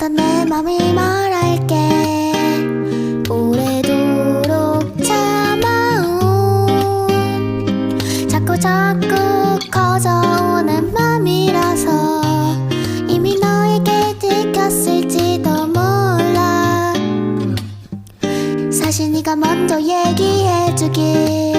지금부터 내 맘을 말할게. 오래도록 참아온. 자꾸 자꾸 커져오는 맘이라서 이미 너에게 들켰을지도 몰라. 사실 네가 먼저 얘기해주길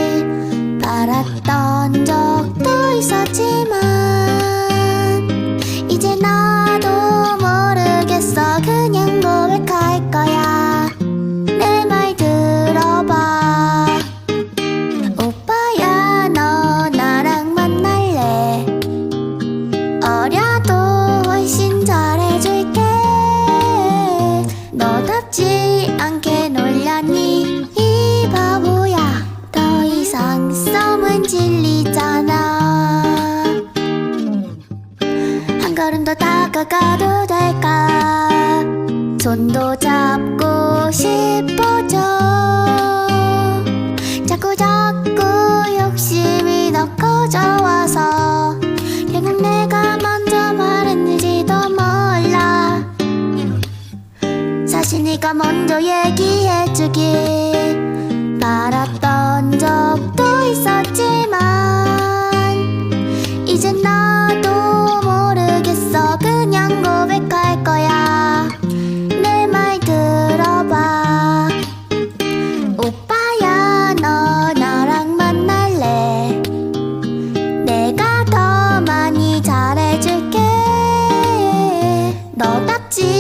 더 이상 썸은 질리잖아. 한 걸음 더 다가가도 될까? 손도 잡고 싶어져. 자꾸 자꾸 욕심이 더 커져와서 결국 내가 먼저 말했는지도 몰라. 사실 네가 먼저 얘기해주길 바랐던 적도 있었지만 이제 나도 모르겠어. 그냥 고백할 거야. 내 말 들어봐. 오빠야 너 나랑 만날래? 내가 더 많이 잘해줄게. 너답지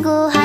骨